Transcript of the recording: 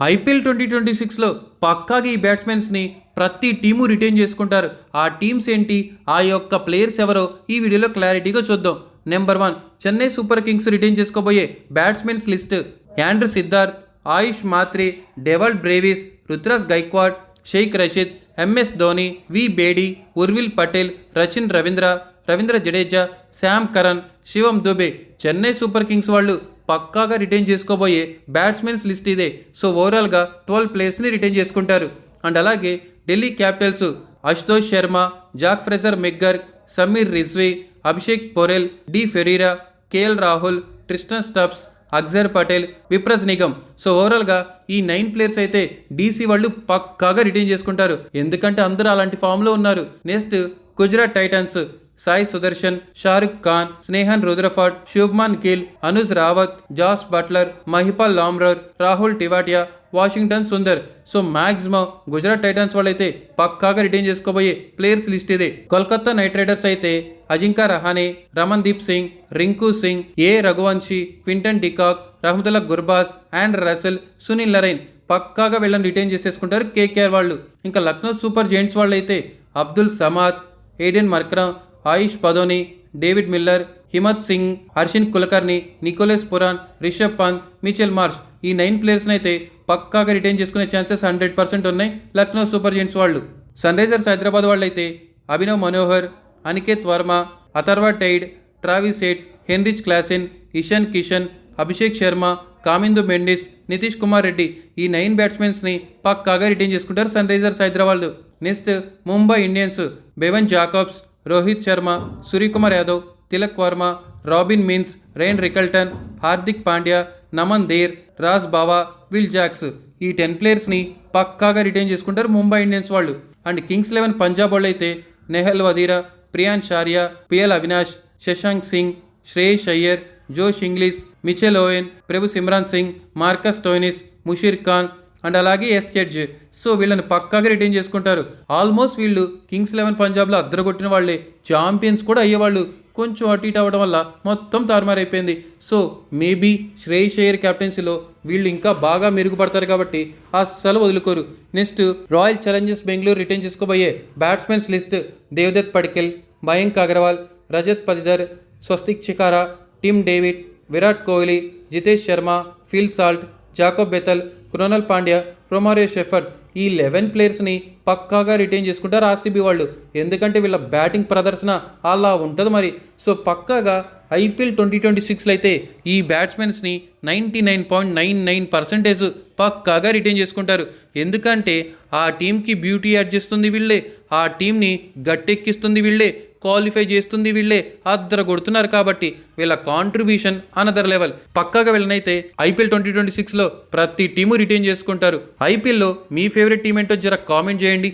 IPL twenty twenty సిక్స్లో పక్కాగా ఈ బ్యాట్స్మెన్స్ని ప్రతి టీము రిటైన్ చేసుకుంటారు. ఆ టీమ్స్ ఏంటి? ఆ యొక్క ప్లేయర్స్ ఎవరో ఈ వీడియోలో క్లారిటీగా చూద్దాం. Number one Chennai super kings retain చేసుకోబోయే batsmens list. Andre Siddharth Ayush Mhatre Dewald Brevis Ruturaj Gaikwad Shaik Rasheed MS Dhoni V Bedi Urvil Patel Rachin Ravindra Ravindra Jadeja Sam Curran Shivam Dube. Chennai super kings వాళ్ళు పక్కాగా retain చేసుకోబోయే batsmens list ఇదే. So ఓవరాల్గా twelve ప్లేయర్స్ని retain చేసుకుంటారు. And అలాగే Delhi capitals Ashutosh Sharma Jake Fraser McGurk Sameer Rizvi Abhishek Porel D Ferreira KL Rahul Tristan Stubbs Axar Patel Vipraj Nigam so ఓవరాల్గా ఈ నైన్ ప్లేయర్స్ అయితే DC వాళ్ళు పక్కాగా రిటైన్ చేసుకుంటారు. ఎందుకంటే అందరూ అలాంటి ఫామ్లో ఉన్నారు. Next Gujarat Titans Sai Sudharsan Shahrukh Khan Sherfane Rutherford Shubman Gill Anuj Rawat Jos Buttler Mahipal Lomror Rahul Tewatia Washington Sundar. So maximum Gujarat Titans వాళ్ళైతే పక్కాగా రిటైన్ చేసుకోబోయే ప్లేయర్స్ లిస్ట్ ఇదే. కోల్కతా నైట్ రైడర్స్ అయితే Ajinkya Rahane Ramandeep Singh Rinku Singh A Raghuvanshi Quinton de Kock Rahmanullah Gurbaz and Russell Sunil Narine పక్కాగా వీళ్ళని retain చేసేసుకుంటారు KKR వాళ్ళు. ఇంకా Lucknow super Giants వాళ్ళు అయితే Abdul Samad Aiden Markram Ayush Badoni David Miller Himmat Singh Arshin Kulkarni Nicholas Pooran Rishabh Pant Mitchell Marsh ఈ nine ప్లేయర్స్ని అయితే పక్కాగా రిటైన్ చేసుకునే ఛాన్సెస్ హండ్రెడ్ పర్సెంట్ ఉన్నాయి లక్నో సూపర్ జెంట్స్ వాళ్ళు. సన్ రైజర్స్ హైదరాబాద్ వాళ్ళు అయితే Abhinav Manohar Aniket Varma Atharva Taide Travis Head Heinrich Klaasen Ishan Kishan Abhishek Sharma Kamindu Mendis Nitish Kumar Reddy ఈ నైన్ బ్యాట్స్మెన్స్ని పక్కాగా రిటైన్ చేసుకుంటారు Sunrisers Hyderabad next Mumbai Indians Bevon Jacobs Rohit Sharma Suryakumar Yadav Tilak Varma Robin Minz Ryan Rickelton Hardik Pandya Naman Dhir Raj Bawa Will Jacks. ఈ ten ప్లేయర్స్ని పక్కాగా retain చేసుకుంటారు Mumbai Indians వాళ్ళు. And Kings Eleven Punjab వాళ్ళు అయితే Nehal Wadhera Priyansh Arya Pyla Avinash Shashank Singh Shreyas Iyer Josh Inglis Mitchell Owen Prabhsimran Singh Marcus Stoinis Musheer Khan and అలాగే S Shedge. So వీళ్ళని పక్కాగా రిటైన్ చేసుకుంటారు. ఆల్మోస్ట్ వీళ్ళు కింగ్స్ లెవెన్ పంజాబ్లో అద్దరగొట్టిన వాళ్ళే. ఛాంపియన్స్ కూడా అయ్యేవాళ్ళు. కొంచెం అటు ఇటు అవ్వడం వల్ల మొత్తం తారుమారైపోయింది. సో మేబీ శ్రేయస్ అయ్యర్ కెప్టెన్సీలో వీళ్ళు ఇంకా బాగా మెరుగుపడతారు కాబట్టి అస్సలు వదులుకోరు. Next Royal Challengers Bengaluru retain చేసుకోబోయే batsmens list Devdutt Padikkal Mayank Agarwal Rajat Patidar Swastik Chikara Tim David Virat Kohli Jitesh Sharma Phil Salt Jacob Bethell Krunal Pandya Romario Shepherd ఈ eleven ప్లేయర్స్ని పక్కాగా రిటైన్ చేసుకుంటారు RCB వాళ్ళు. ఎందుకంటే వీళ్ళ batting ప్రదర్శన అలా ఉంటుంది మరి. సో పక్కాగా ఐపీఎల్ ట్వంటీ ట్వంటీ సిక్స్లో అయితే ఈ బ్యాట్స్మెన్స్ని ninety nine point nine nine percentage పక్కాగా రిటైన్ చేసుకుంటారు. ఎందుకంటే ఆ టీంకి బ్యూటీ యాడ్ చేస్తుంది వీళ్ళే. ఆ టీంని గట్టెక్కిస్తుంది వీళ్ళే. క్వాలిఫై చేస్తుంది వీళ్ళే. అద్దర కొడుతున్నారు కాబట్టి వీళ్ళ కాంట్రిబ్యూషన్ అనదర్ లెవెల్ పక్కాగా వీళ్ళనైతే ఐపీఎల్ ట్వంటీ ట్వంటీ సిక్స్లో ప్రతి టీము రిటైన్ చేసుకుంటారు. ఐపీఎల్లో మీ ఫేవరెట్ టీం ఏంటో జర కామెంట్ చేయండి.